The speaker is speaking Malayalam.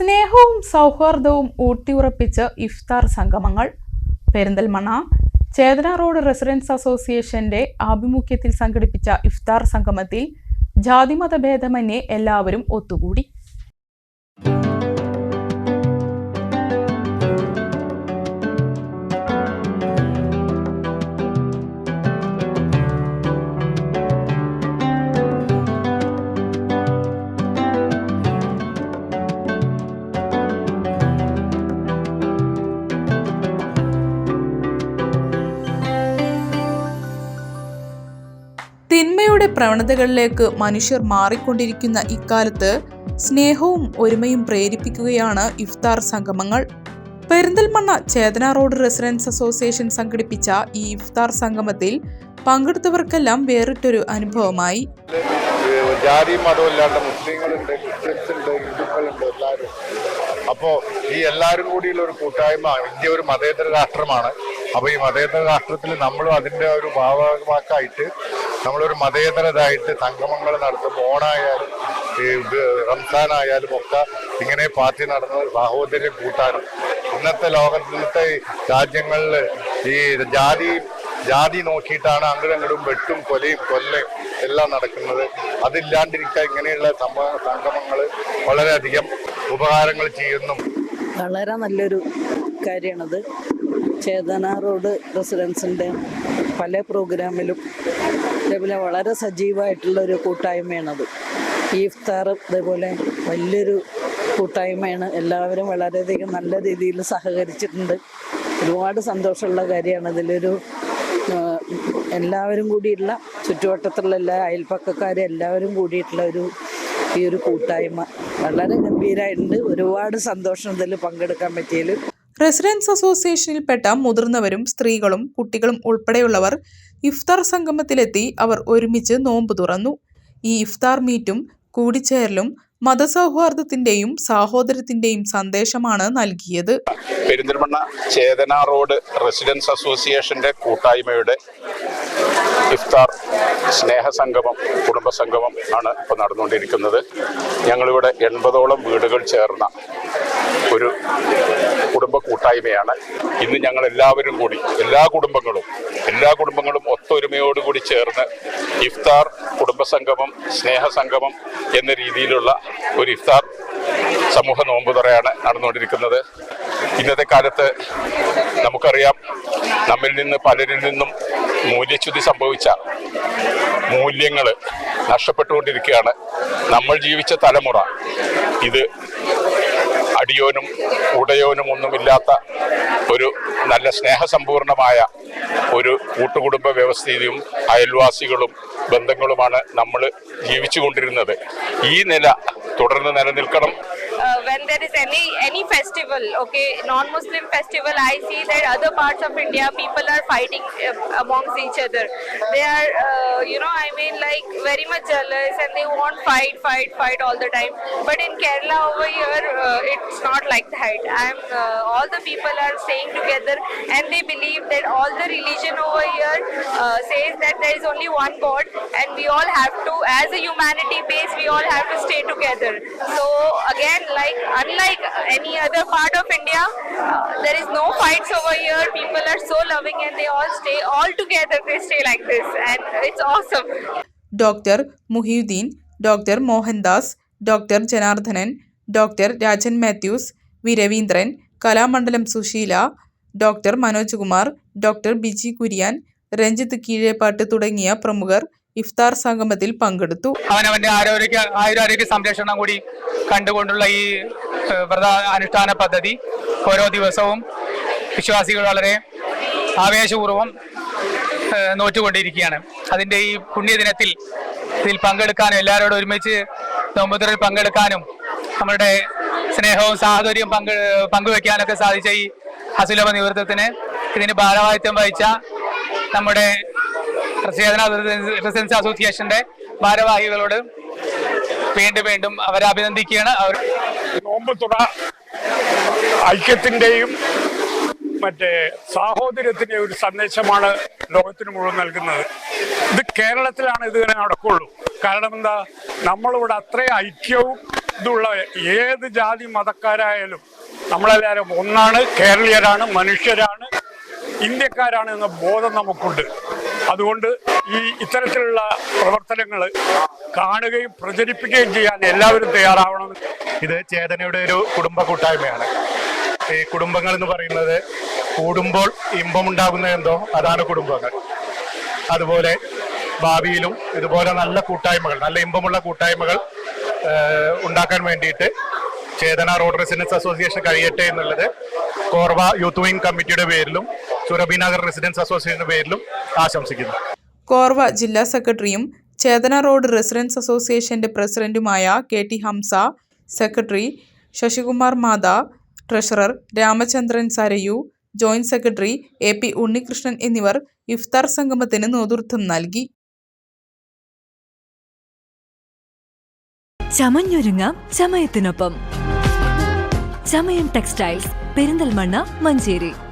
സ്നേഹവും സൗഹാർദ്ദവും ഊട്ടിയുറപ്പിച്ച് ഇഫ്താർ സംഗമങ്ങൾ. പെരിന്തൽമണ്ണ ചേതന റോഡ് റെസിഡൻസ് അസോസിയേഷന്റെ ആഭിമുഖ്യത്തിൽ സംഘടിപ്പിച്ച ഇഫ്താർ സംഗമത്തിൽ ജാതിമത ഭേദമന്യേ എല്ലാവരും ഒത്തുകൂടി. തിന്മയുടെ പ്രവണതകളിലേക്ക് മനുഷ്യർ മാറിക്കൊണ്ടിരിക്കുന്ന ഇക്കാലത്ത് സ്നേഹവും ഒരുമയും പ്രേരിപ്പിക്കുകയാണ് ഇഫ്താർ സംഗമങ്ങൾ. Perinthalmanna Chethana road residence association സംഘടിപ്പിച്ച ഈ ഇഫ്താർ സംഗമത്തിൽ പങ്കെടുത്തവർക്കെല്ലാം വേറിട്ടൊരു അനുഭവമായി. അപ്പോ ഈ എല്ലാവരും കൂടിയുള്ള ഒരു കൂട്ടായ്മ ഇന്ത്യ ഒരു മതേതര രാഷ്ട്രമാണ്. അപ്പൊ ഈ മതേതര രാഷ്ട്രത്തിൽ നമ്മളും അതിന്റെ ഒരു ഭാഗമാക്കായിട്ട് നമ്മളൊരു മതേതരതായിട്ട് സംഗമങ്ങൾ നടത്തുമ്പോൾ ഓണായാലും റംസാനായാലും ഒക്കെ ഇങ്ങനെ പാർട്ടി നടന്ന സാഹോദര്യം കൂട്ടാനും. ഇന്നത്തെ ലോകത്തിലത്തെ രാജ്യങ്ങളിൽ ഈ ജാതി ജാതി നോക്കിയിട്ടാണ് അങ്ങടും അങ്ങടും വെട്ടും കൊലയും കൊല്ലയും എല്ലാം നടക്കുന്നത്. അതില്ലാണ്ടിരിക്കാൻ ഇങ്ങനെയുള്ള സംഭവ സംഗമങ്ങൾ വളരെയധികം ഉപകാരങ്ങൾ ചെയ്യുന്നു. വളരെ നല്ലൊരു കാര്യമാണത്. ചേതന റോഡ് റെസിഡൻസിന്റെ പല പ്രോഗ്രാമിലും ഇതേപോലെ വളരെ സജീവമായിട്ടുള്ള ഒരു കൂട്ടായ്മയാണത്. ഈ ഇതേപോലെ വലിയൊരു കൂട്ടായ്മയാണ്. എല്ലാവരും വളരെയധികം നല്ല രീതിയിൽ സഹകരിച്ചിട്ടുണ്ട്. ഒരുപാട് സന്തോഷമുള്ള കാര്യമാണ് ഇതിലൊരു എല്ലാവരും കൂടിയുള്ള ചുറ്റുവട്ടത്തുള്ള എല്ലാ അയൽപ്പക്കക്കാരും എല്ലാവരും കൂടിയിട്ടുള്ള ഒരു ഈ ഒരു കൂട്ടായ്മ. വളരെ ഗംഭീരമായിട്ടുണ്ട് ഒരുപാട് സന്തോഷം ഇതിൽ പങ്കെടുക്കാൻ പറ്റിയതിൽ റെസിഡൻസ് അസോസിയേഷനിൽപ്പെട്ട മുതിർന്നവരും സ്ത്രീകളും കുട്ടികളും ഉൾപ്പെടെയുള്ളവർ ഇഫ്താർ സംഗമത്തിലെത്തി അവർ ഒരുമിച്ച് നോമ്പ് തുറന്നു. ഈ ഇഫ്താർ മീറ്റും കൂടിച്ചേരലും മതസൗഹാർദ്ദത്തിന്റെയും സാഹോദര്യത്തിന്റെയും സന്ദേശമാണ് നൽകിയത്. പെരിന്തൽമണ്ണ ചേതന റോഡ് റെസിഡൻസ് അസോസിയേഷന്റെ കൂട്ടായ്മയുടെ ഇഫ്താർ സ്നേഹസംഗമം കുടുംബസംഗമം ആണ് ഇപ്പോൾ നടന്നുകൊണ്ടിരിക്കുന്നത്. ഞങ്ങളിവിടെ എൺപതോളം വീടുകൾ ചേർന്ന ഒരു കുടുംബ കൂട്ടായ്മയാണ്. ഇന്ന് ഞങ്ങൾ എല്ലാവരും കൂടി എല്ലാ കുടുംബങ്ങളും എല്ലാ കുടുംബങ്ങളും ഒത്തൊരുമയോടുകൂടി ചേർന്ന് ഇഫ്താർ കുടുംബസംഗമം സ്നേഹസംഗമം എന്ന രീതിയിലുള്ള ഒരു ഇഫ്താർ സമൂഹ നോമ്പുതുറയാണ് നടന്നുകൊണ്ടിരിക്കുന്നത്. ഇന്നത്തെ കാലത്ത് നമുക്കറിയാം നമ്മിൽ നിന്ന് പലരിൽ നിന്നും മൂല്യച്യുതി സംഭവിച്ച മൂല്യങ്ങൾ നഷ്ടപ്പെട്ടുകൊണ്ടിരിക്കുകയാണ്. നമ്മൾ ജീവിച്ച തലമുറ ഇത് അടിയോനും ഉടയോനും ഒന്നുമില്ലാത്ത ഒരു നല്ല സ്നേഹസമ്പൂർണമായ ഒരു കൂട്ടുകുടുംബ വ്യവസ്ഥയും അയൽവാസികളും ബന്ധങ്ങളുമാണ് നമ്മൾ ജീവിച്ചുകൊണ്ടിരുന്നത്. ഈ നില തുടർന്ന് നിലനിൽക്കണം. When there is any any festival okay non-muslim festival i see that other parts of india people are fighting uh, amongst each other. They are uh, you know i mean like very much jealous and they want fight fight fight all the time. But in kerala over here uh, it's not like that. I'm uh, all the people are staying together and they believe that all the religion over here uh, says that there is only one god and we all have to as a humanity base we all have to stay together. So again like unlike any other part of india uh, there is no fights over here people are so loving and they all stay all together they stay like this and it's awesome doctor Muhiyuddin doctor Mohandas doctor Janardhanan doctor Rajan Mathews V Raveendran Kalamandalam Susheela doctor Manoj Kumar doctor Biji Kurian Ranjith Keezhepattu തുടങ്ങിയ പ്രമുഖർ ഇഫ്താർ സംഗമത്തിൽ പങ്കെടുത്തു. അവനവന്റെ ആരോഗ്യ ആയുരാരോഗ്യ സംരക്ഷണം കൂടി കണ്ടുകൊണ്ടുള്ള ഈ വ്രത അനുഷ്ഠാന പദ്ധതി ഓരോ ദിവസവും വിശ്വാസികൾ വളരെ ആവേശപൂർവം നോറ്റുകൊണ്ടിരിക്കുകയാണ്. അതിന്റെ ഈ പുണ്യദിനത്തിൽ ഇതിൽ പങ്കെടുക്കാനും എല്ലാവരോടും ഒരുമിച്ച് നോമ്പുതറിൽ പങ്കെടുക്കാനും നമ്മുടെ സ്നേഹവും സാഹോദര്യവും പങ്ക് പങ്കുവെക്കാനൊക്കെ സാധിച്ച ഈ അസുലഭ നേതൃത്വത്തിന് ഇതിന് ഭാരവാഹിത്വം വഹിച്ച നമ്മുടെ ചേതന റെസിഡൻസ് അസോസിയേഷന്റെ ഭാരവാഹികളോട് വീണ്ടും വീണ്ടും അവരെ അഭിനന്ദിക്കുകയാണ്. അവർ നോമ്പ് തുറ ഐക്യത്തിന്റെയും മറ്റേ സാഹോദര്യത്തിന്റെ ഒരു സന്ദേശമാണ് ലോകത്തിന് മുഴുവൻ നൽകുന്നത്. ഇത് കേരളത്തിലാണ് ഇതിങ്ങനെ നടക്കുള്ളൂ. കാരണം എന്താ? നമ്മളിവിടെ അത്രയും ഐക്യവും ഇതുള്ള ഏത് ജാതി മതക്കാരായാലും നമ്മളെല്ലാവരും ഒന്നാണ് കേരളീയരാണ് മനുഷ്യരാണ് ഇന്ത്യക്കാരാണ് എന്ന ബോധം നമുക്കുണ്ട്. അതുകൊണ്ട് ഈ ഇത്തരത്തിലുള്ള പ്രവർത്തനങ്ങൾ കാണുകയും പ്രചരിപ്പിക്കുകയും ചെയ്യാൻ എല്ലാവരും തയ്യാറാവണം. ഇത് ചേതനയുടെ ഒരു കുടുംബ കൂട്ടായ്മയാണ്. ഈ കുടുംബങ്ങൾ എന്ന് പറയുന്നത് കൂടുമ്പോൾ ഇമ്പമുണ്ടാകുന്ന എന്തോ അതാണ് കുടുംബങ്ങൾ. അതുപോലെ ഭാവിയിലും ഇതുപോലെ നല്ല കൂട്ടായ്മകൾ നല്ല ഇമ്പമുള്ള കൂട്ടായ്മകൾ ഉണ്ടാക്കാൻ വേണ്ടിയിട്ട് ചേതന റോഡ് റെസിഡൻസ് അസോസിയേഷൻ കഴിയട്ടെ എന്നുള്ളത് കോർവ യൂത്ത് വിംഗ് കമ്മിറ്റിയുടെ പേരിലും സുരഭി നഗർ റെസിഡൻസ് അസോസിയേഷന്റെ പേരിലും ആശംസിക്കുന്നു. കോർവ ജില്ലാ സെക്രട്ടറിയും ചേതന റോഡ് റെസിഡൻസ് അസോസിയേഷന്റെ പ്രസിഡന്റുമായ K T Hamsa secretary Sasikumar Matha treasurer Ramachandran Sarayu joint secretary A P Unnikrishnan എന്നിവർ ഇഫ്താർ സംഗമത്തിന് നേതൃത്വം നൽകി. ചമഞ്ഞൊരുങ്ങാം ചമയത്തിനൊപ്പം. ചമയം ടെക്സ്റ്റൈൽസ് പെരിന്തൽമണ്ണ മഞ്ചേരി.